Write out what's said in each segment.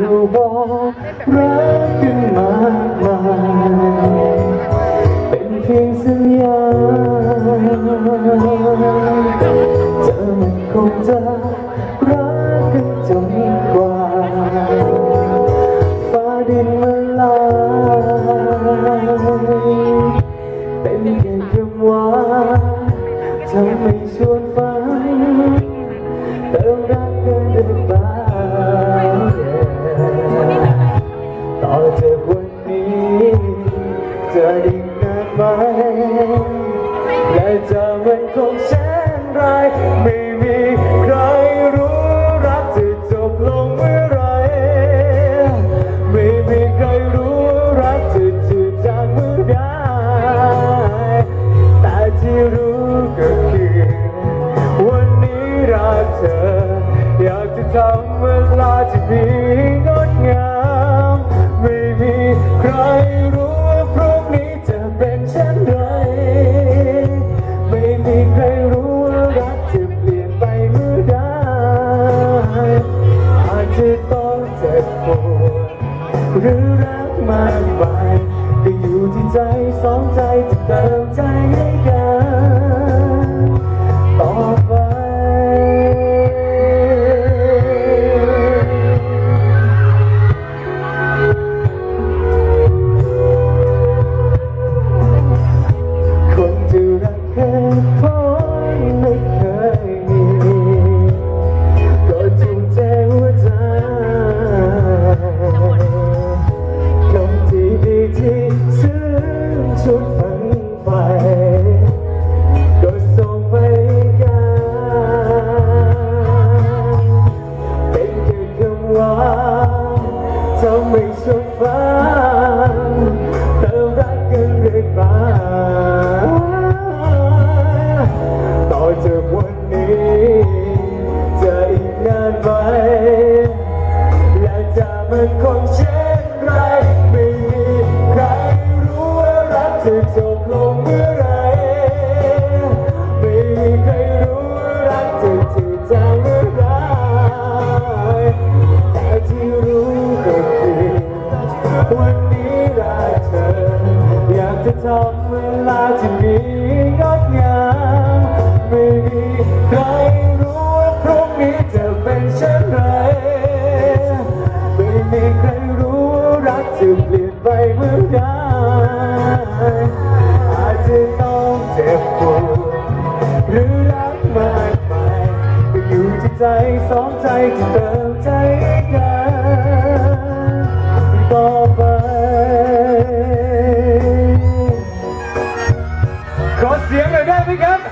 เราบอกรักกันมากมายเป็นเพียงสัญญาเธอมันคงจะรักกันจนกว่าฟ้าดินมาลายเป็นแค่คำว่าทำให้ชวนฝันเติมรักกันได้เปล่ และจะมันคงเช่นไรไม่มีใครรู้รักจะจบลงเมื่อไรไม่มีใครรู้รักจะจืดจางเมื่อใดแต่ที่รู้ก็คือ วันนี้รักเธอ อยากจะทำเวลาที่มีงดงาม หรือรักมากมายก็อยู่ที่ใจสองใจจะเติมใจให้กัน ฉันฝันเธอรักกันหรือเปล่าต่อจากวันนี้จะอีกนานไหมและจะมันคงเช่ วันนี้รักเธอ อยากจะทำเวลาที่มีงดงามไม่มีใครรู้ว่าพรุ่งนี้จะเป็นเช่นไรไม่มีใครรู้ว่ารักจะเปลี่ยนไปเมื่อใดอาจจะต้องเจ็บปวดหรือรักมากมายก็อยู่ที่ใจสองใจที่เติมใจกัน ยง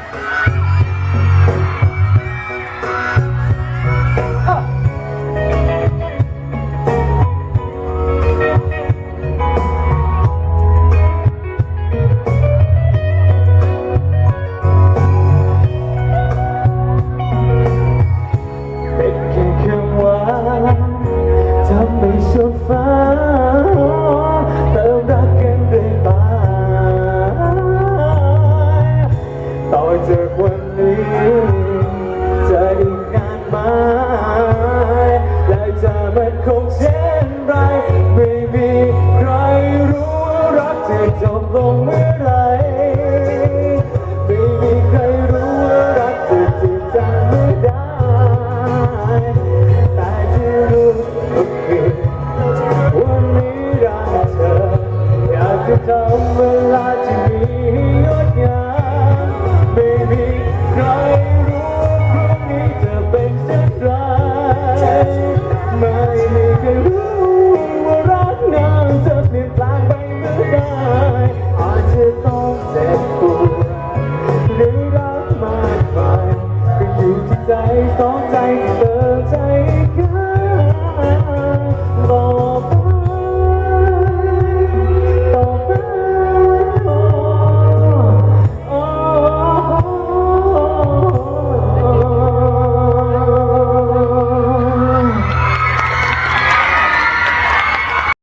คงเช่นไรไม่มีใครรู้ว่ารักจะจบลงเมื่อ ก